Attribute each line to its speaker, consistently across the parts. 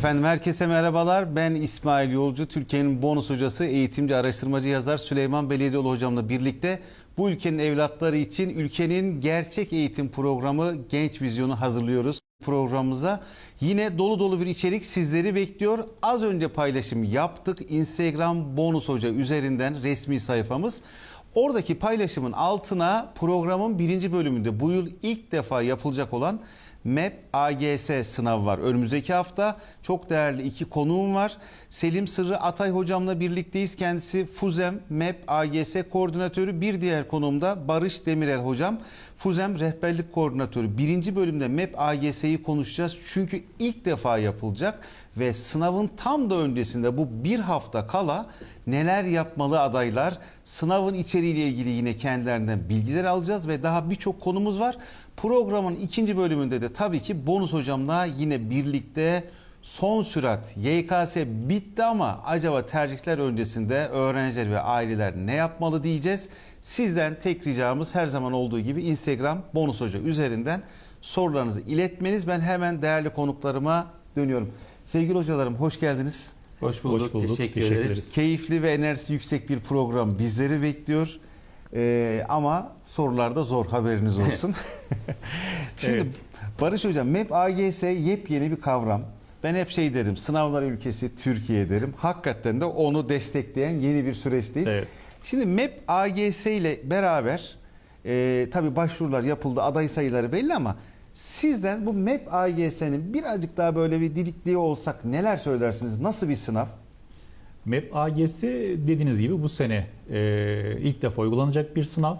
Speaker 1: Efendim herkese merhabalar. Ben İsmail Yolcu, Türkiye'nin bonus hocası, eğitimci, araştırmacı yazar Süleyman Belediyeli hocamla birlikte bu ülkenin evlatları için ülkenin gerçek eğitim programı Genç Vizyonu hazırlıyoruz. Programımıza yine dolu dolu bir içerik sizleri bekliyor. Az önce paylaşım yaptık. Instagram bonus hoca üzerinden resmi sayfamız. Oradaki paylaşımın altına programın birinci bölümünde bu yıl ilk defa yapılacak olan MEP AGS sınavı var. Önümüzdeki hafta çok değerli iki konuğum var. Selim Sırrı Atay hocamla birlikteyiz. Kendisi FUZEM MEP AGS koordinatörü. Bir diğer konuğum da Barış Demirel hocam. FUZEM rehberlik koordinatörü. Birinci bölümde MEP AGS'yi konuşacağız. Çünkü ilk defa yapılacak ve sınavın tam da öncesinde bu bir hafta kala neler yapmalı adaylar? Sınavın içeriğiyle ilgili yine kendilerinden bilgiler alacağız ve daha birçok konumuz var. Programın ikinci bölümünde de tabii ki bonus hocamla yine birlikte son sürat YKS bitti ama acaba tercihler öncesinde öğrenciler ve aileler ne yapmalı diyeceğiz. Sizden tek ricamız her zaman olduğu gibi Instagram bonus hoca üzerinden sorularınızı iletmeniz. Ben hemen değerli konuklarıma dönüyorum. Sevgili hocalarım hoş geldiniz.
Speaker 2: Hoş bulduk.
Speaker 3: Hoş bulduk.
Speaker 2: Teşekkür,
Speaker 3: Teşekkür
Speaker 2: ederiz.
Speaker 3: ederiz.
Speaker 1: Keyifli ve enerjisi yüksek bir program bizleri bekliyor. Ee, ama sorularda zor haberiniz olsun. Şimdi
Speaker 3: Evet.
Speaker 1: Barış Hocam MEP AGS yepyeni bir kavram. Ben hep şey derim sınavlar ülkesi Türkiye derim. Hakikaten de onu destekleyen yeni bir süreçteyiz.
Speaker 3: Evet.
Speaker 1: Şimdi MEP AGS ile beraber e, tabii başvurular yapıldı aday sayıları belli ama sizden bu MEP AGS'nin birazcık daha böyle bir didikliği olsak neler söylersiniz? Nasıl bir sınav?
Speaker 3: MEP AGS dediğiniz gibi bu sene e, ilk defa uygulanacak bir sınav.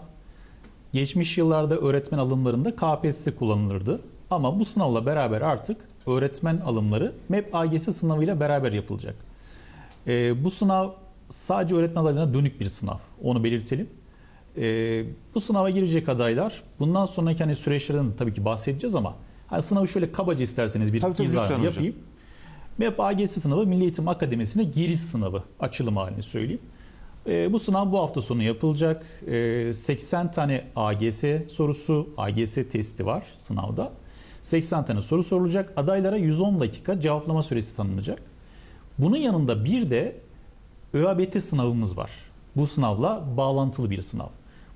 Speaker 3: Geçmiş yıllarda öğretmen alımlarında KPSS kullanılırdı. Ama bu sınavla beraber artık öğretmen alımları MEP AGS sınavıyla beraber yapılacak. E, bu sınav sadece öğretmen adaylarına dönük bir sınav. Onu belirtelim. E, bu sınava girecek adaylar bundan sonraki hani süreçlerden tabii ki bahsedeceğiz ama hani sınavı şöyle kabaca isterseniz bir
Speaker 1: Tabii, tabii,
Speaker 3: izah
Speaker 1: lütfen hocam.
Speaker 3: MEP AGS sınavı Milli Eğitim Akademisi'ne giriş sınavı açılım halini söyleyeyim. Ee, bu sınav bu hafta sonu yapılacak. Ee, 80 tane AGS sorusu, AGS testi var sınavda. 80 tane soru sorulacak. Adaylara 110 dakika cevaplama süresi tanınacak. Bunun yanında bir de ÖABT sınavımız var. Bu sınavla bağlantılı bir sınav.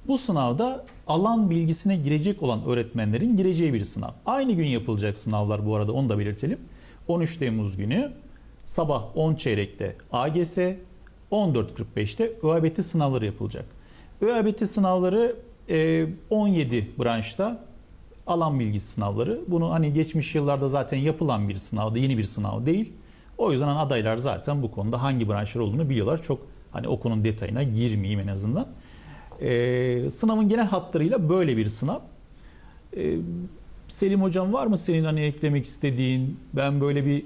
Speaker 3: Bu sınavda alan bilgisine girecek olan öğretmenlerin gireceği bir sınav. Aynı gün yapılacak sınavlar bu arada onu da belirtelim. 13 Temmuz günü sabah 10 çeyrekte AGS, 14.45'te ÖABT sınavları yapılacak. ÖABT sınavları e, 17 branşta alan bilgisi sınavları. Bunu hani geçmiş yıllarda zaten yapılan bir sınavda, yeni bir sınav değil. O yüzden hani adaylar zaten bu konuda hangi branşlar olduğunu biliyorlar. Çok hani o konunun detayına girmeyeyim en azından. Ee, sınavın genel hatlarıyla böyle bir sınav. Ee, Selim hocam var mı senin hani eklemek istediğin? Ben böyle bir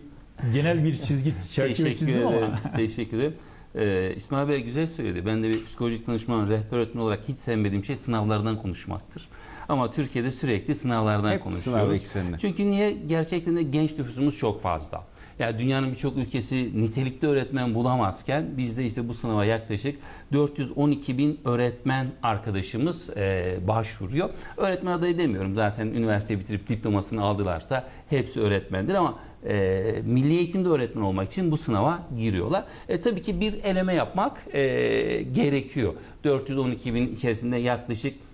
Speaker 3: genel bir çizgi çerçeve
Speaker 2: Teşekkür
Speaker 3: çizdim
Speaker 2: ederim.
Speaker 3: ama.
Speaker 2: Teşekkür ederim. Ee, İsmail Bey güzel söyledi. Ben de bir psikolojik danışman, rehber öğretmen olarak hiç sevmediğim şey sınavlardan konuşmaktır. Ama Türkiye'de sürekli sınavlardan
Speaker 1: Hep
Speaker 2: konuşuyoruz.
Speaker 1: sınav eksenine.
Speaker 2: Çünkü niye? Gerçekten de genç nüfusumuz çok fazla. Yani dünyanın birçok ülkesi nitelikli öğretmen bulamazken bizde işte bu sınava yaklaşık 412 bin öğretmen arkadaşımız e, başvuruyor. Öğretmen adayı demiyorum zaten üniversite bitirip diplomasını aldılarsa hepsi öğretmendir ama e, milli eğitimde öğretmen olmak için bu sınava giriyorlar. E, tabii ki bir eleme yapmak e, gerekiyor. 412 bin içerisinde yaklaşık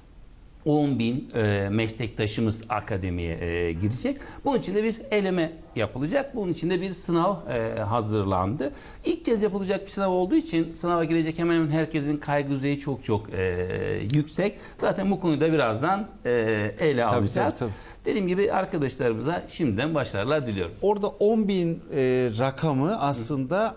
Speaker 2: 10 bin e, meslektaşımız akademiye e, girecek. Bunun için de bir eleme yapılacak. Bunun için de bir sınav e, hazırlandı. İlk kez yapılacak bir sınav olduğu için sınava girecek hemen hemen herkesin kaygı düzeyi çok çok e, yüksek. Zaten bu konuyu da birazdan e, ele
Speaker 1: Tabii,
Speaker 2: alacağız.
Speaker 1: tabii,
Speaker 2: Dediğim gibi arkadaşlarımıza şimdiden başarılar diliyorum.
Speaker 1: Orada 10 bin e, rakamı aslında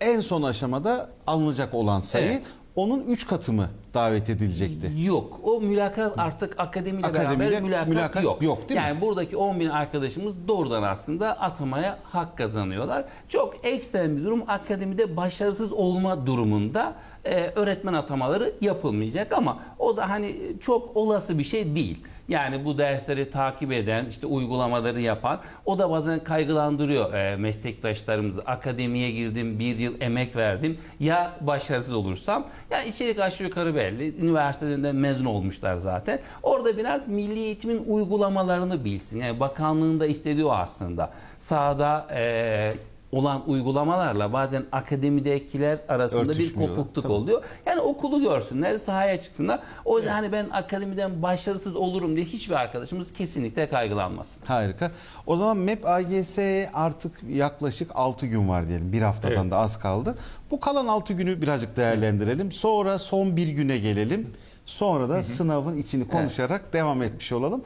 Speaker 1: en son aşamada alınacak olan sayı.
Speaker 2: Evet.
Speaker 1: Onun 3 katı mı davet edilecekti?
Speaker 2: Yok. O mülakat artık akademiyle
Speaker 1: Akademide
Speaker 2: beraber mülakat,
Speaker 1: mülakat
Speaker 2: yok.
Speaker 1: yok, değil mi?
Speaker 2: yani buradaki 10 bin arkadaşımız doğrudan aslında atamaya hak kazanıyorlar. Çok ekstrem bir durum. Akademide başarısız olma durumunda e, öğretmen atamaları yapılmayacak ama o da hani çok olası bir şey değil. Yani bu dersleri takip eden, işte uygulamaları yapan, o da bazen kaygılandırıyor e, meslektaşlarımızı. Akademiye girdim, bir yıl emek verdim. Ya başarısız olursam? Ya içerik aşağı yukarı belli. Üniversitelerinde mezun olmuşlar zaten. Orada biraz milli eğitimin uygulamalarını bilsin. Yani bakanlığın da istediği o aslında. Sahada e, olan uygulamalarla bazen akademidekiler arasında bir kopukluk
Speaker 1: Tamam.
Speaker 2: oluyor. Yani okulu görsünler, sahaya çıksınlar. O yüzden hani ben akademiden başarısız olurum diye hiçbir arkadaşımız kesinlikle kaygılanmasın.
Speaker 1: Harika. O zaman MEP AGS'ye artık yaklaşık 6 gün var diyelim. Bir haftadan
Speaker 3: Evet.
Speaker 1: da az kaldı. Bu kalan 6 günü birazcık değerlendirelim. Sonra son bir güne gelelim. Sonra da sınavın içini konuşarak devam etmiş olalım.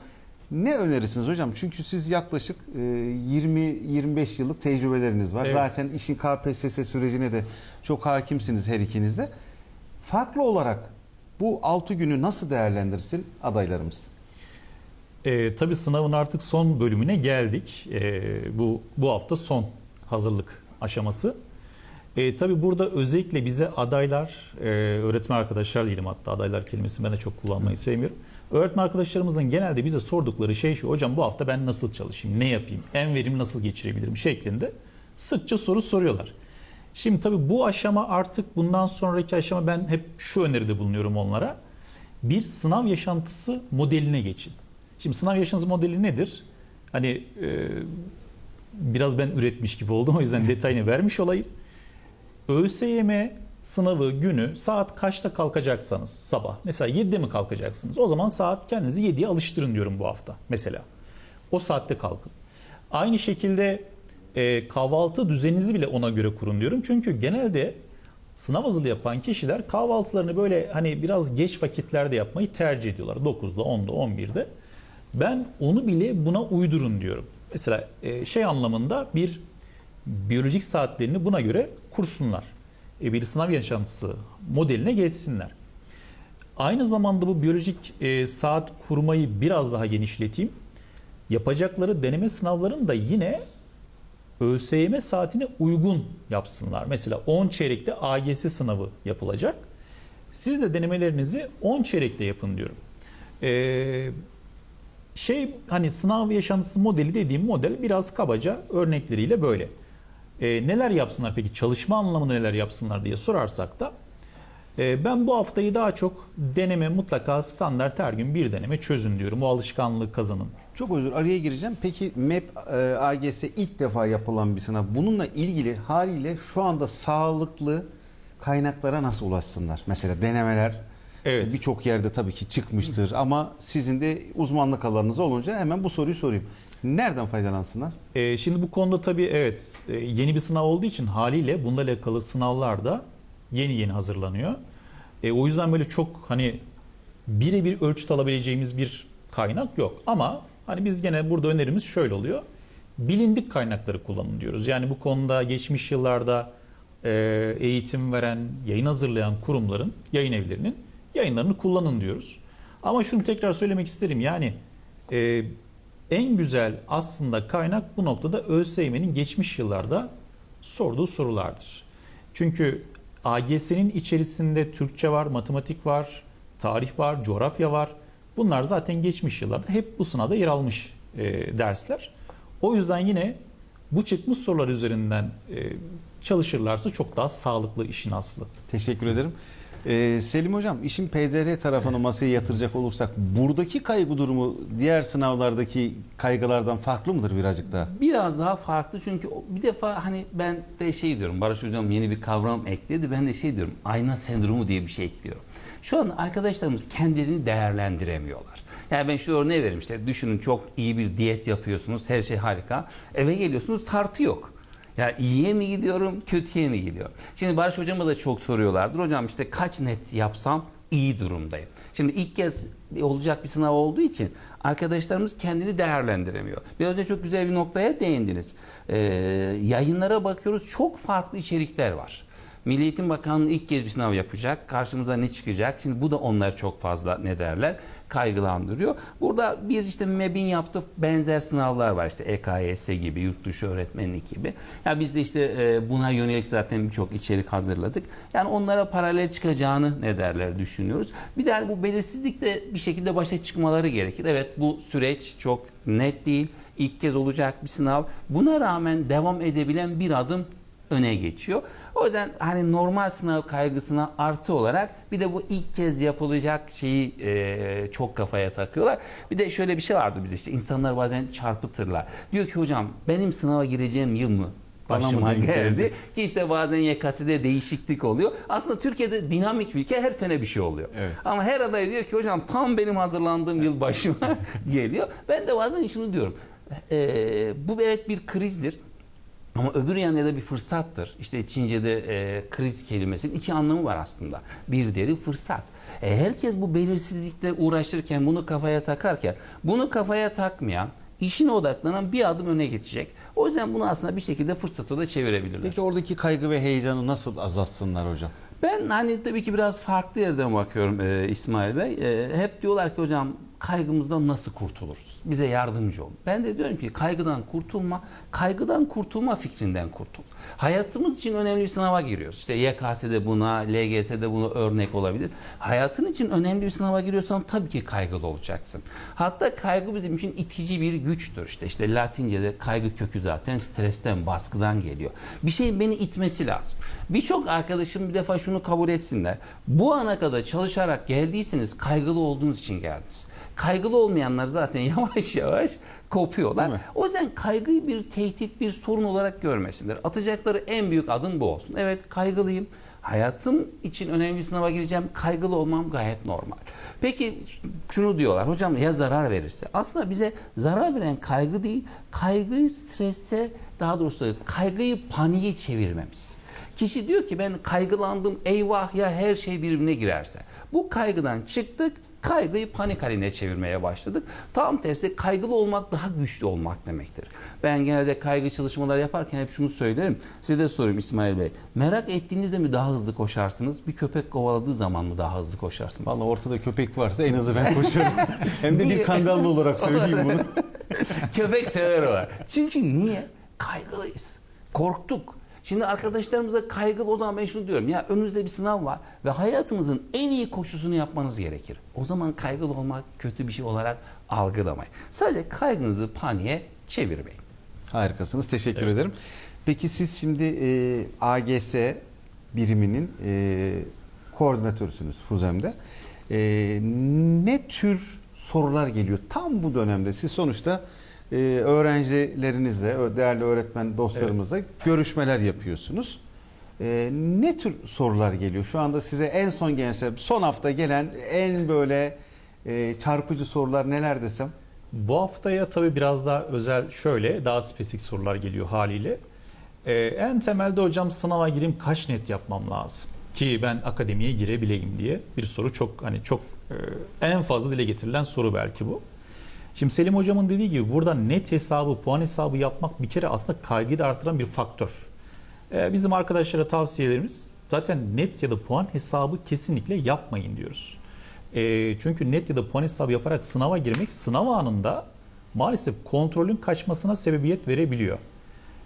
Speaker 1: Ne önerirsiniz hocam? Çünkü siz yaklaşık e, 20-25 yıllık tecrübeleriniz var.
Speaker 3: Evet.
Speaker 1: Zaten işin KPSS sürecine de çok hakimsiniz her ikiniz de. Farklı olarak bu 6 günü nasıl değerlendirsin adaylarımız?
Speaker 3: E, tabii sınavın artık son bölümüne geldik. E, bu bu hafta son hazırlık aşaması. E, tabii burada özellikle bize adaylar, e, öğretmen arkadaşlar diyelim hatta adaylar kelimesini ben de çok kullanmayı sevmiyorum. Öğretmen arkadaşlarımızın genelde bize sordukları şey şu, hocam bu hafta ben nasıl çalışayım, ne yapayım, en verimli nasıl geçirebilirim şeklinde sıkça soru soruyorlar. Şimdi tabii bu aşama artık bundan sonraki aşama ben hep şu öneride bulunuyorum onlara. Bir sınav yaşantısı modeline geçin. Şimdi sınav yaşantısı modeli nedir? Hani e, biraz ben üretmiş gibi oldum o yüzden detayını vermiş olayım. ÖSYM sınavı günü saat kaçta kalkacaksanız sabah mesela 7'de mi kalkacaksınız? O zaman saat kendinizi 7'ye alıştırın diyorum bu hafta mesela. O saatte kalkın. Aynı şekilde e, kahvaltı düzeninizi bile ona göre kurun diyorum. Çünkü genelde sınav hazırlığı yapan kişiler kahvaltılarını böyle hani biraz geç vakitlerde yapmayı tercih ediyorlar. 9'da, 10'da, 11'de. Ben onu bile buna uydurun diyorum. Mesela e, şey anlamında bir biyolojik saatlerini buna göre kursunlar. E, bir sınav yaşantısı modeline geçsinler. Aynı zamanda bu biyolojik e, saat kurmayı biraz daha genişleteyim. Yapacakları deneme sınavlarını da yine ÖSYM saatine uygun yapsınlar. Mesela 10 çeyrekte AGS sınavı yapılacak. Siz de denemelerinizi 10 çeyrekte yapın diyorum. Ee, şey hani sınav yaşantısı modeli dediğim model biraz kabaca örnekleriyle böyle. Ee, neler yapsınlar peki çalışma anlamında neler yapsınlar diye sorarsak da e, ben bu haftayı daha çok deneme mutlaka standart her gün bir deneme çözün diyorum. O alışkanlığı kazanın.
Speaker 1: Çok özür araya gireceğim. Peki MEP e, AGS ilk defa yapılan bir sınav. Bununla ilgili haliyle şu anda sağlıklı kaynaklara nasıl ulaşsınlar? Mesela denemeler
Speaker 3: Evet.
Speaker 1: birçok yerde tabii ki çıkmıştır ama sizin de uzmanlık alanınız olunca hemen bu soruyu sorayım. Nereden faydalansınlar?
Speaker 3: Ee, şimdi bu konuda tabii evet e, yeni bir sınav olduğu için haliyle bununla alakalı sınavlar da yeni yeni hazırlanıyor. E, o yüzden böyle çok hani birebir ölçüt alabileceğimiz bir kaynak yok. Ama hani biz gene burada önerimiz şöyle oluyor. Bilindik kaynakları kullanın diyoruz. Yani bu konuda geçmiş yıllarda e, eğitim veren, yayın hazırlayan kurumların, yayın evlerinin yayınlarını kullanın diyoruz. Ama şunu tekrar söylemek isterim. Yani e, en güzel aslında kaynak bu noktada ÖSYM'nin geçmiş yıllarda sorduğu sorulardır. Çünkü AGS'nin içerisinde Türkçe var, matematik var, tarih var, coğrafya var. Bunlar zaten geçmiş yıllarda hep bu sınavda yer almış e, dersler. O yüzden yine bu çıkmış sorular üzerinden e, çalışırlarsa çok daha sağlıklı işin aslı.
Speaker 1: Teşekkür ederim. Ee, Selim Hocam işin PDR tarafını masaya yatıracak olursak buradaki kaygı durumu diğer sınavlardaki kaygılardan farklı mıdır birazcık daha?
Speaker 2: Biraz daha farklı çünkü bir defa hani ben de şey diyorum Barış Hocam yeni bir kavram ekledi. Ben de şey diyorum ayna sendromu diye bir şey ekliyorum. Şu an arkadaşlarımız kendilerini değerlendiremiyorlar. Yani ben şu örneği vereyim işte düşünün çok iyi bir diyet yapıyorsunuz her şey harika. Eve geliyorsunuz tartı yok. Yani iyiye mi gidiyorum, kötüye mi gidiyorum? Şimdi Barış Hocam'a da çok soruyorlardır. Hocam işte kaç net yapsam iyi durumdayım. Şimdi ilk kez olacak bir sınav olduğu için arkadaşlarımız kendini değerlendiremiyor. Biraz önce çok güzel bir noktaya değindiniz. Ee, yayınlara bakıyoruz çok farklı içerikler var. Milli Eğitim Bakanlığı ilk kez bir sınav yapacak. Karşımıza ne çıkacak? Şimdi bu da onları çok fazla ne derler? Kaygılandırıyor. Burada bir işte MEB'in yaptığı benzer sınavlar var. İşte EKYS gibi, yurt dışı öğretmenlik gibi. Ya biz de işte e, buna yönelik zaten birçok içerik hazırladık. Yani onlara paralel çıkacağını ne derler düşünüyoruz. Bir de bu belirsizlikle bir şekilde başa çıkmaları gerekir. Evet bu süreç çok net değil. İlk kez olacak bir sınav. Buna rağmen devam edebilen bir adım öne geçiyor. O yüzden hani normal sınav kaygısına artı olarak bir de bu ilk kez yapılacak şeyi e, çok kafaya takıyorlar. Bir de şöyle bir şey vardı bizde işte insanlar bazen çarpıtırlar. Diyor ki hocam benim sınava gireceğim yıl mı? Başıma geldi.
Speaker 1: geldi?
Speaker 2: Ki işte bazen YKS'de değişiklik oluyor. Aslında Türkiye'de dinamik bir ülke her sene bir şey oluyor.
Speaker 1: Evet.
Speaker 2: Ama her aday diyor ki hocam tam benim hazırlandığım yıl başıma geliyor. Ben de bazen şunu diyorum. Ee, bu evet bir krizdir. Ama öbür yanında da bir fırsattır. İşte Çince'de e, kriz kelimesinin iki anlamı var aslında. Bir deri fırsat. E, herkes bu belirsizlikle uğraşırken, bunu kafaya takarken, bunu kafaya takmayan, işine odaklanan bir adım öne geçecek. O yüzden bunu aslında bir şekilde fırsata da çevirebilirler.
Speaker 1: Peki oradaki kaygı ve heyecanı nasıl azaltsınlar hocam?
Speaker 2: Ben hani tabii ki biraz farklı yerden bakıyorum e, İsmail Bey. E, hep diyorlar ki hocam kaygımızdan nasıl kurtuluruz? Bize yardımcı olun. Ben de diyorum ki kaygıdan kurtulma, kaygıdan kurtulma fikrinden kurtul. Hayatımız için önemli bir sınava giriyoruz. İşte YKS'de buna, LGS'de buna örnek olabilir. Hayatın için önemli bir sınava giriyorsan tabii ki kaygılı olacaksın. Hatta kaygı bizim için itici bir güçtür. İşte işte Latince'de kaygı kökü zaten stresten, baskıdan geliyor. Bir şeyin beni itmesi lazım. Birçok arkadaşım bir defa şunu kabul etsinler. Bu ana kadar çalışarak geldiyseniz kaygılı olduğunuz için geldiniz. Kaygılı olmayanlar zaten yavaş yavaş kopuyorlar. O yüzden kaygıyı bir tehdit, bir sorun olarak görmesinler. Atacakları en büyük adım bu olsun. Evet kaygılıyım. Hayatım için önemli bir sınava gireceğim. Kaygılı olmam gayet normal. Peki şunu diyorlar. Hocam ya zarar verirse? Aslında bize zarar veren kaygı değil, kaygıyı strese, daha doğrusu kaygıyı paniğe çevirmemiz. Kişi diyor ki ben kaygılandım eyvah ya her şey birbirine girerse. Bu kaygıdan çıktık kaygıyı panik haline çevirmeye başladık. Tam tersi kaygılı olmak daha güçlü olmak demektir. Ben genelde kaygı çalışmaları yaparken hep şunu söylerim. Size de sorayım İsmail Bey. Merak ettiğinizde mi daha hızlı koşarsınız? Bir köpek kovaladığı zaman mı daha hızlı koşarsınız?
Speaker 1: Vallahi ortada köpek varsa en hızlı ben koşarım. Hem de bir kangallı olarak söyleyeyim bunu.
Speaker 2: Köpek sever o. Çünkü niye? Kaygılıyız. Korktuk. Şimdi arkadaşlarımıza kaygılı o zaman ben şunu diyorum. Ya önünüzde bir sınav var ve hayatımızın en iyi koşusunu yapmanız gerekir. O zaman kaygılı olmak kötü bir şey olarak algılamayın. Sadece kaygınızı paniğe çevirmeyin.
Speaker 1: Harikasınız. Teşekkür ederim. Peki siz şimdi e, AGS biriminin e, koordinatörüsünüz FUZEM'de. E, ne tür sorular geliyor tam bu dönemde? Siz sonuçta e, öğrencilerinizle, değerli öğretmen dostlarımızla görüşmeler yapıyorsunuz. E, ne tür sorular geliyor? Şu anda size en son gelse, son hafta gelen en böyle e, çarpıcı sorular neler desem?
Speaker 3: Bu haftaya tabii biraz daha özel şöyle daha spesifik sorular geliyor haliyle. Ee, en temelde hocam sınava gireyim kaç net yapmam lazım ki ben akademiye girebileyim diye bir soru çok hani çok e, en fazla dile getirilen soru belki bu. Şimdi Selim hocamın dediği gibi burada net hesabı, puan hesabı yapmak bir kere aslında kaygıyı da artıran bir faktör. Ee, bizim arkadaşlara tavsiyelerimiz zaten net ya da puan hesabı kesinlikle yapmayın diyoruz. Ee, çünkü net ya da puan hesabı yaparak sınava girmek sınav anında maalesef kontrolün kaçmasına sebebiyet verebiliyor.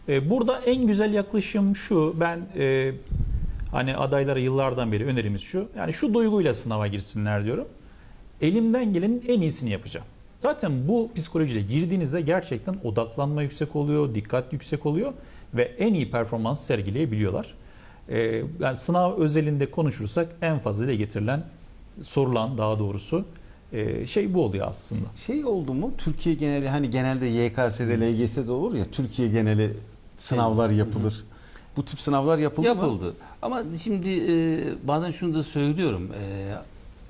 Speaker 3: Ee, burada en güzel yaklaşım şu. Ben e, hani adaylara yıllardan beri önerimiz şu. Yani şu duyguyla sınava girsinler diyorum. Elimden gelenin en iyisini yapacağım. Zaten bu psikolojiyle girdiğinizde gerçekten odaklanma yüksek oluyor, dikkat yüksek oluyor ve en iyi performans sergileyebiliyorlar. Ee, yani sınav özelinde konuşursak en fazla dile getirilen, sorulan daha doğrusu e, şey bu oluyor aslında.
Speaker 1: Şey oldu mu? Türkiye geneli hani genelde YKS'de, LGS'de olur ya Türkiye geneli sınavlar yapılır. Bu tip sınavlar yapıldı, mı?
Speaker 2: Yapıldı. Ama şimdi e, bazen şunu da söylüyorum. E,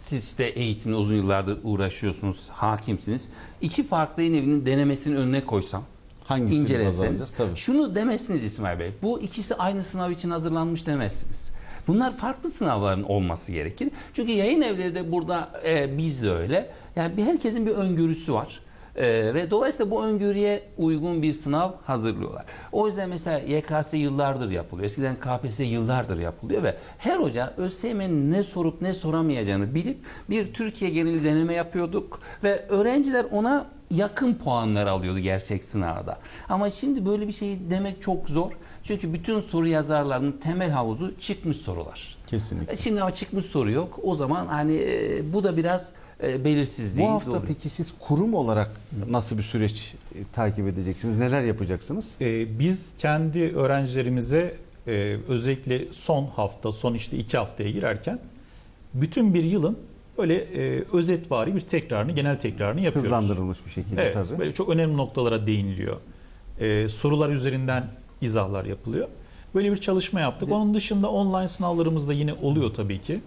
Speaker 2: siz de eğitimle uzun yıllardır uğraşıyorsunuz, hakimsiniz. İki farklı yayın evinin denemesini önüne koysam,
Speaker 1: Hangisini
Speaker 2: inceleseniz,
Speaker 1: Tabii.
Speaker 2: şunu demezsiniz İsmail Bey. Bu ikisi aynı sınav için hazırlanmış demezsiniz. Bunlar farklı sınavların olması gerekir. Çünkü yayın evleri de burada e, biz de öyle. Yani bir herkesin bir öngörüsü var. E, ve dolayısıyla bu öngörüye uygun bir sınav hazırlıyorlar. O yüzden mesela YKS yıllardır yapılıyor. Eskiden KPSS yıllardır yapılıyor ve her hoca ÖSYM'nin ne sorup ne soramayacağını bilip bir Türkiye geneli deneme yapıyorduk ve öğrenciler ona yakın puanlar alıyordu gerçek sınavda. Ama şimdi böyle bir şey demek çok zor. Çünkü bütün soru yazarlarının temel havuzu çıkmış sorular.
Speaker 1: Kesinlikle.
Speaker 2: E Şimdi ama çıkmış soru yok. O zaman hani e, bu da biraz e, belirsizliği
Speaker 1: Bu hafta
Speaker 2: doğuruyor.
Speaker 1: peki siz kurum olarak nasıl bir süreç e, takip edeceksiniz? Neler yapacaksınız?
Speaker 3: Ee, biz kendi öğrencilerimize e, özellikle son hafta, son işte iki haftaya girerken bütün bir yılın böyle e, özetvari bir tekrarını, genel tekrarını yapıyoruz.
Speaker 1: Hızlandırılmış bir şekilde
Speaker 3: Evet,
Speaker 1: tabii.
Speaker 3: böyle çok önemli noktalara değiniliyor. Ee, sorular üzerinden izahlar yapılıyor. Böyle bir çalışma yaptık. Onun dışında online sınavlarımız da yine oluyor tabii ki.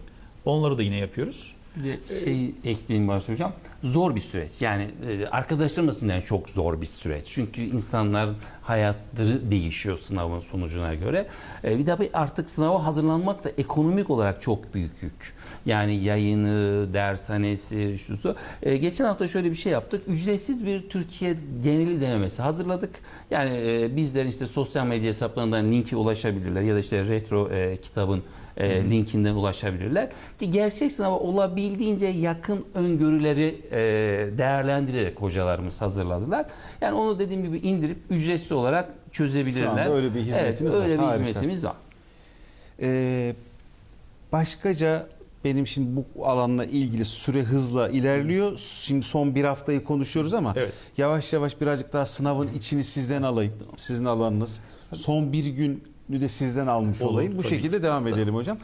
Speaker 3: Onları da yine yapıyoruz.
Speaker 2: Bir şey ekleyeyim Barış Hocam. Zor bir süreç. Yani e, arkadaşlarım açısından çok zor bir süreç. Çünkü insanlar hayatları değişiyor sınavın sonucuna göre. E, bir de artık sınava hazırlanmak da ekonomik olarak çok büyük yük. Yani yayını, dershanesi, şusu. E, geçen hafta şöyle bir şey yaptık. Ücretsiz bir Türkiye geneli denemesi hazırladık. Yani e, bizler işte sosyal medya hesaplarından linki ulaşabilirler ya da işte retro kitabın e, linkinden ulaşabilirler. Ki gerçek sınava olabildiğince yakın öngörüleri e, değerlendirerek hocalarımız hazırladılar. Yani onu dediğim gibi indirip ücretsiz olarak çözebilirler.
Speaker 1: Şu anda öyle bir hizmetimiz
Speaker 2: evet,
Speaker 1: var.
Speaker 2: Öyle bir
Speaker 1: Harika.
Speaker 2: hizmetimiz var.
Speaker 1: Ee, başkaca benim şimdi bu alanla ilgili süre hızla ilerliyor. Şimdi son bir haftayı konuşuyoruz ama
Speaker 3: Evet.
Speaker 1: yavaş yavaş birazcık daha sınavın içini sizden alayım. Sizin alanınız. Son bir günü de sizden almış
Speaker 3: Olur,
Speaker 1: olayım. Bu şekilde
Speaker 3: ki.
Speaker 1: devam edelim hocam.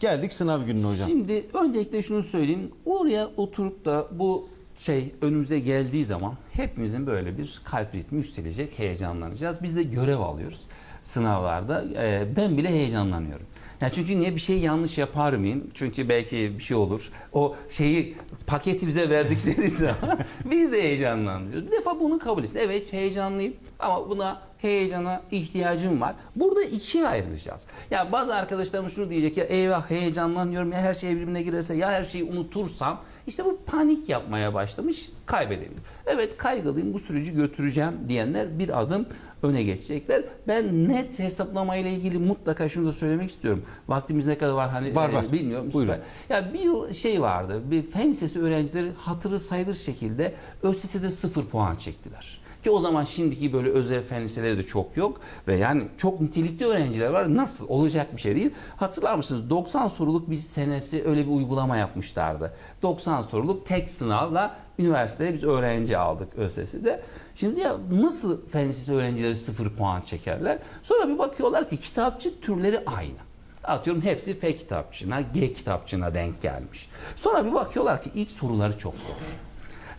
Speaker 1: Geldik sınav gününe hocam.
Speaker 2: Şimdi öncelikle şunu söyleyeyim. Oraya oturup da bu şey önümüze geldiği zaman hepimizin böyle bir kalp ritmi yükselecek, heyecanlanacağız. Biz de görev alıyoruz sınavlarda. Ee, ben bile heyecanlanıyorum. Ya çünkü niye bir şey yanlış yapar mıyım? Çünkü belki bir şey olur. O şeyi paketi bize verdikleri zaman biz de heyecanlanıyoruz. Bir defa bunu kabul etsin. Evet heyecanlıyım ama buna heyecana ihtiyacım var. Burada ikiye ayrılacağız. Ya bazı arkadaşlarım şunu diyecek ya eyvah heyecanlanıyorum ya her şey birbirine girerse ya her şeyi unutursam işte bu panik yapmaya başlamış kaybedebilir. Evet kaygılıyım bu süreci götüreceğim diyenler bir adım öne geçecekler. Ben net hesaplamayla ilgili mutlaka şunu da söylemek istiyorum. Vaktimiz ne kadar var hani
Speaker 1: Var,
Speaker 2: e,
Speaker 1: var.
Speaker 2: bilmiyorum.
Speaker 1: Buyurun.
Speaker 2: Ya bir yıl şey vardı. Bir fen lisesi öğrencileri hatırı sayılır şekilde ÖSS'de sıfır puan çektiler. Ki o zaman şimdiki böyle özel fen liseleri de çok yok. Ve yani çok nitelikli öğrenciler var. Nasıl? Olacak bir şey değil. Hatırlar mısınız? 90 soruluk bir senesi öyle bir uygulama yapmışlardı. 90 soruluk tek sınavla üniversiteye biz öğrenci aldık ÖSS'de. Şimdi ya nasıl fen lisesi öğrencileri sıfır puan çekerler? Sonra bir bakıyorlar ki kitapçık türleri aynı. Atıyorum hepsi F kitapçığına, G kitapçığına denk gelmiş. Sonra bir bakıyorlar ki ilk soruları çok zor.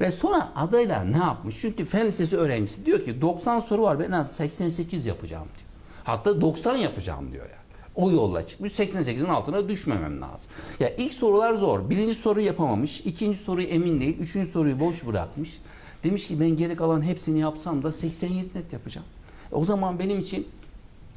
Speaker 2: Ve sonra adaylar ne yapmış? Çünkü fen lisesi öğrencisi diyor ki 90 soru var ben en az 88 yapacağım diyor. Hatta 90 yapacağım diyor yani. O yolla çıkmış 88'in altına düşmemem lazım. Ya ilk sorular zor. Birinci soruyu yapamamış. ikinci soruyu emin değil. Üçüncü soruyu boş bırakmış. Demiş ki ben geri kalan hepsini yapsam da 87 net yapacağım. O zaman benim için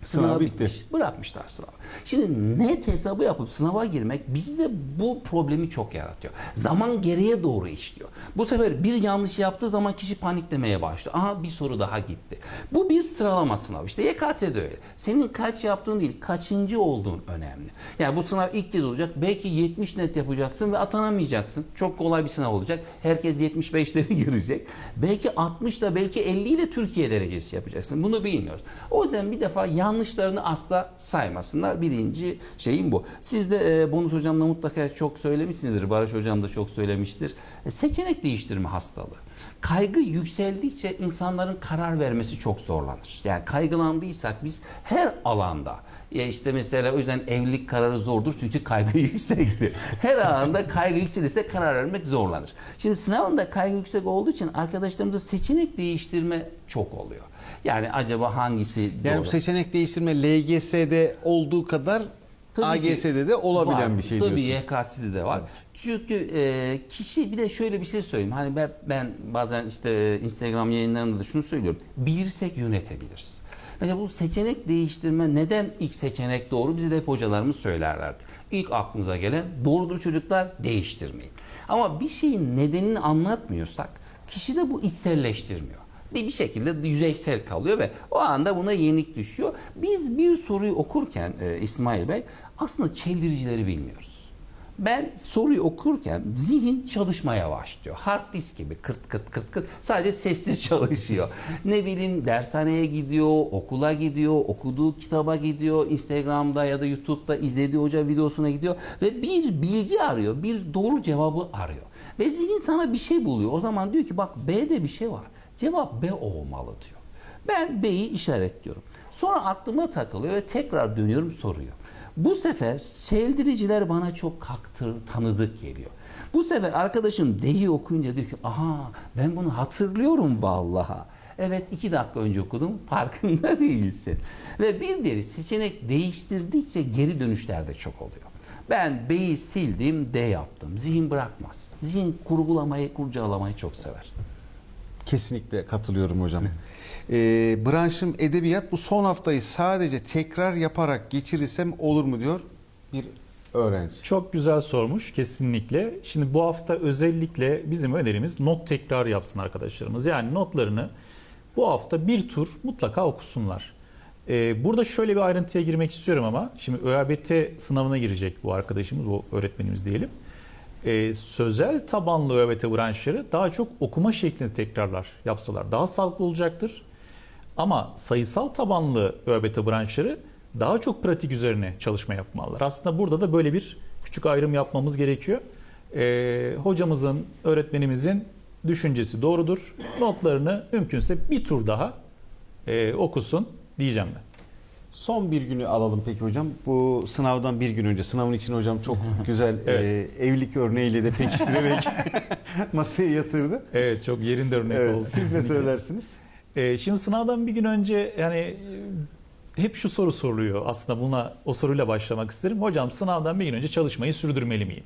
Speaker 1: Sınav
Speaker 2: Sınav
Speaker 1: bitti.
Speaker 2: bitmiş. Bırakmışlar sınavı. Şimdi net hesabı yapıp sınava girmek bizde bu problemi çok yaratıyor. Zaman geriye doğru işliyor. Bu sefer bir yanlış yaptığı zaman kişi paniklemeye başlıyor. Aha bir soru daha gitti. Bu bir sıralama sınavı. İşte YKS'de öyle. Senin kaç yaptığın değil, kaçıncı olduğun önemli. Yani bu sınav ilk kez olacak. Belki 70 net yapacaksın ve atanamayacaksın. Çok kolay bir sınav olacak. Herkes 75'leri girecek. Belki 60 da belki 50 ile Türkiye derecesi yapacaksın. Bunu bilmiyoruz. O yüzden bir defa yanlışlarını asla saymasınlar. Birinci şeyim bu. Siz de e, Bonus Hocam'la mutlaka çok söylemişsinizdir. Barış Hocam da çok söylemiştir. E, seçenek değiştirme hastalığı. Kaygı yükseldikçe insanların karar vermesi çok zorlanır. Yani kaygılandıysak biz her alanda ya işte mesela o yüzden evlilik kararı zordur çünkü kaygı yüksektir. Her alanda kaygı yükselirse karar vermek zorlanır. Şimdi sınavında kaygı yüksek olduğu için arkadaşlarımızda seçenek değiştirme çok oluyor. Yani acaba hangisi
Speaker 1: Yani
Speaker 2: doğru?
Speaker 1: bu seçenek değiştirme LGS'de olduğu kadar
Speaker 2: Tabii ki
Speaker 1: AGS'de de olabilen
Speaker 2: var.
Speaker 1: bir şey
Speaker 2: Tabii
Speaker 1: diyorsun.
Speaker 2: YKS'de de var. Çünkü e, kişi bir de şöyle bir şey söyleyeyim. Hani ben, ben bazen işte Instagram yayınlarımda da şunu söylüyorum. Bilirsek yönetebiliriz. Mesela bu seçenek değiştirme neden ilk seçenek doğru? Bize de hep hocalarımız söylerlerdi. İlk aklınıza gelen doğrudur çocuklar değiştirmeyin. Ama bir şeyin nedenini anlatmıyorsak kişi de bu içselleştirmiyor bir, bir şekilde yüzeysel kalıyor ve o anda buna yenik düşüyor. Biz bir soruyu okurken e, İsmail Bey aslında çeldiricileri bilmiyoruz. Ben soruyu okurken zihin çalışmaya başlıyor. Hard disk gibi kırt kırt kırt kırt sadece sessiz çalışıyor. ne bileyim dershaneye gidiyor, okula gidiyor, okuduğu kitaba gidiyor, Instagram'da ya da YouTube'da izlediği hoca videosuna gidiyor ve bir bilgi arıyor, bir doğru cevabı arıyor. Ve zihin sana bir şey buluyor. O zaman diyor ki bak B'de bir şey var. Cevap B olmalı diyor. Ben B'yi işaretliyorum. Sonra aklıma takılıyor ve tekrar dönüyorum soruyor. Bu sefer sevdiriciler bana çok kaktır, tanıdık geliyor. Bu sefer arkadaşım D'yi okuyunca diyor ki aha ben bunu hatırlıyorum vallaha. Evet iki dakika önce okudum farkında değilsin. Ve bir deri seçenek değiştirdikçe geri dönüşler de çok oluyor. Ben B'yi sildim D yaptım. Zihin bırakmaz. Zihin kurgulamayı kurcalamayı çok sever.
Speaker 1: Kesinlikle katılıyorum hocam. Ee, branşım edebiyat bu son haftayı sadece tekrar yaparak geçirirsem olur mu diyor bir öğrenci.
Speaker 3: Çok güzel sormuş kesinlikle. Şimdi bu hafta özellikle bizim önerimiz not tekrar yapsın arkadaşlarımız. Yani notlarını bu hafta bir tur mutlaka okusunlar. Ee, burada şöyle bir ayrıntıya girmek istiyorum ama şimdi ÖABT sınavına girecek bu arkadaşımız, bu öğretmenimiz diyelim. Ee, sözel tabanlı ÖABT branşları daha çok okuma şeklinde tekrarlar yapsalar daha sağlıklı olacaktır. Ama sayısal tabanlı ÖABT branşları daha çok pratik üzerine çalışma yapmalılar. Aslında burada da böyle bir küçük ayrım yapmamız gerekiyor. Ee, hocamızın, öğretmenimizin düşüncesi doğrudur. Notlarını mümkünse bir tur daha e, okusun diyeceğim ben.
Speaker 1: Son bir günü alalım peki hocam. Bu sınavdan bir gün önce sınavın için hocam çok güzel
Speaker 3: Evet.
Speaker 1: e, evlilik örneğiyle de pekiştirerek masaya yatırdı.
Speaker 3: Evet çok yerinde örnek
Speaker 1: Evet,
Speaker 3: oldu.
Speaker 1: siz ne söylersiniz?
Speaker 3: Ee, şimdi sınavdan bir gün önce yani e, hep şu soru soruluyor. Aslında buna o soruyla başlamak isterim. Hocam sınavdan bir gün önce çalışmayı sürdürmeli miyim?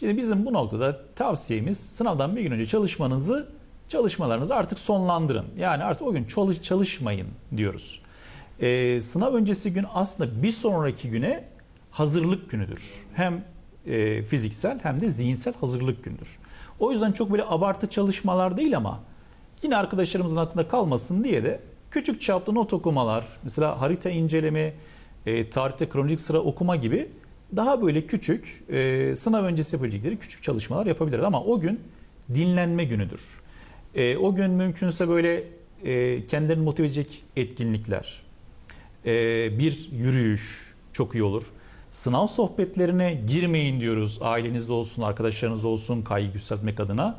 Speaker 3: Şimdi bizim bu noktada tavsiyemiz sınavdan bir gün önce çalışmanızı çalışmalarınızı artık sonlandırın. Yani artık o gün çalış, çalışmayın diyoruz. Ee, sınav öncesi gün aslında bir sonraki güne hazırlık günüdür. Hem e, fiziksel hem de zihinsel hazırlık gündür. O yüzden çok böyle abartı çalışmalar değil ama yine arkadaşlarımızın aklında kalmasın diye de küçük çaplı not okumalar, mesela harita inceleme, e, tarihte kronolojik sıra okuma gibi daha böyle küçük e, sınav öncesi yapabilecekleri küçük çalışmalar yapabilirler. Ama o gün dinlenme günüdür. E, o gün mümkünse böyle e, kendilerini motive edecek etkinlikler, e, bir yürüyüş çok iyi olur. Sınav sohbetlerine girmeyin diyoruz. Ailenizde olsun, arkadaşlarınızda olsun kaygı yükseltmek adına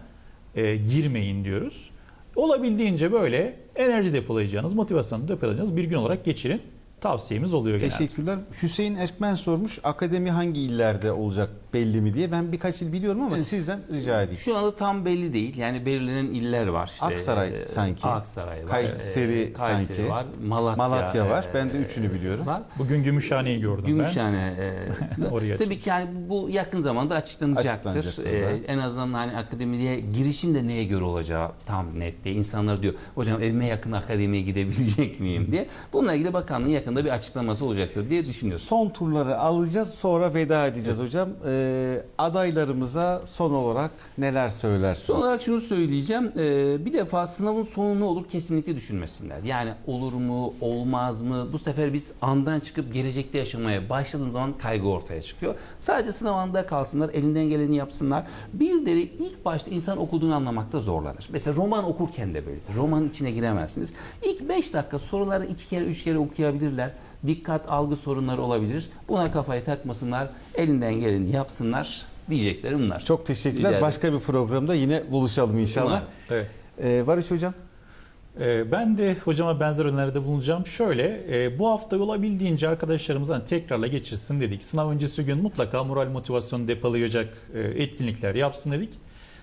Speaker 3: e, girmeyin diyoruz. Olabildiğince böyle enerji depolayacağınız, motivasyonu depolayacağınız bir gün olarak geçirin. Tavsiyemiz oluyor genelde.
Speaker 1: Teşekkürler. Hüseyin Erkmen sormuş. Akademi hangi illerde olacak belli mi diye. Ben birkaç il biliyorum ama sizden rica edeyim.
Speaker 2: Şu anda tam belli değil. Yani belirlenen iller var. İşte,
Speaker 1: Aksaray
Speaker 2: e,
Speaker 1: sanki.
Speaker 2: Aksaray var.
Speaker 1: Kayseri
Speaker 2: e, Kayseri
Speaker 1: sanki.
Speaker 2: var. Malatya,
Speaker 1: Malatya var.
Speaker 2: e,
Speaker 1: Ben de üçünü biliyorum.
Speaker 2: Var.
Speaker 3: Bugün Gümüşhane'yi gördüm
Speaker 2: Gümüşhane e,
Speaker 3: Oraya
Speaker 2: tabii ki yani bu yakın zamanda açıklanacaktır.
Speaker 1: Açıklanacaktır
Speaker 2: E, en azından hani akademiye girişin de neye göre olacağı tam net değil. İnsanlar diyor hocam evime yakın akademiye gidebilecek miyim diye. Bununla ilgili bakanlığın yakında bir açıklaması olacaktır diye düşünüyoruz.
Speaker 1: Son turları alacağız sonra veda edeceğiz hocam. Ee, adaylarımıza son olarak neler söylersiniz?
Speaker 2: Son olarak şunu söyleyeceğim. Ee, bir defa sınavın sonu ne olur kesinlikle düşünmesinler. Yani olur mu, olmaz mı? Bu sefer biz andan çıkıp gelecekte yaşamaya başladığımız zaman kaygı ortaya çıkıyor. Sadece sınav anında kalsınlar, elinden geleni yapsınlar. Bir de ilk başta insan okuduğunu anlamakta zorlanır. Mesela roman okurken de böyledir. Romanın içine giremezsiniz. İlk 5 dakika soruları iki kere, üç kere okuyabilirler. Dikkat, algı sorunları olabilir. Buna kafayı takmasınlar, elinden geleni yapsınlar. Diyeceklerim bunlar.
Speaker 1: Çok
Speaker 2: Rica
Speaker 1: teşekkürler.
Speaker 2: ederim.
Speaker 1: Başka bir programda yine buluşalım inşallah.
Speaker 3: Evet.
Speaker 1: Ee, Barış hocam.
Speaker 3: Ee, Ben de hocama benzer öneride bulunacağım. Şöyle, e, bu hafta olabildiğince arkadaşlarımızdan tekrarla geçirsin dedik. Sınav öncesi gün mutlaka moral motivasyon depolayacak e, etkinlikler yapsın dedik.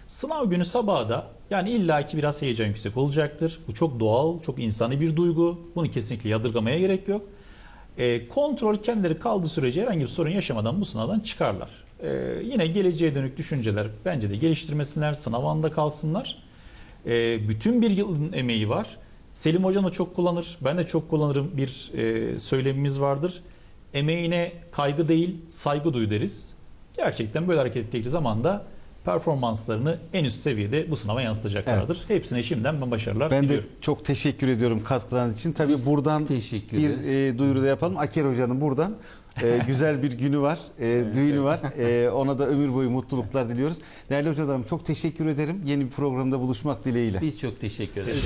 Speaker 3: Sınav günü sabahı da yani illaki biraz heyecan yüksek olacaktır. Bu çok doğal, çok insani bir duygu. Bunu kesinlikle yadırgamaya gerek yok. E, kontrol kendileri kaldığı sürece herhangi bir sorun yaşamadan bu sınavdan çıkarlar. E, yine geleceğe dönük düşünceler bence de geliştirmesinler, sınav anında kalsınlar. E, bütün bir yılın emeği var. Selim Hocam da çok kullanır, ben de çok kullanırım bir e, söylemimiz vardır. Emeğine kaygı değil, saygı duy deriz. Gerçekten böyle hareket ettikleri zaman da performanslarını en üst seviyede bu sınava yansıtacaklardır. Hepsine şimdiden ben başarılar
Speaker 1: Ben de
Speaker 3: diliyorum.
Speaker 1: çok teşekkür ediyorum katkılarınız için. Tabii
Speaker 2: Biz
Speaker 1: buradan
Speaker 2: teşekkür
Speaker 1: bir e, duyuru da yapalım. Aker Hoca'nın buradan e, güzel bir günü var, e, düğünü var. E, ona da ömür boyu mutluluklar diliyoruz. Değerli hocalarım çok teşekkür ederim. Yeni bir programda buluşmak dileğiyle.
Speaker 2: Biz çok teşekkür ederiz.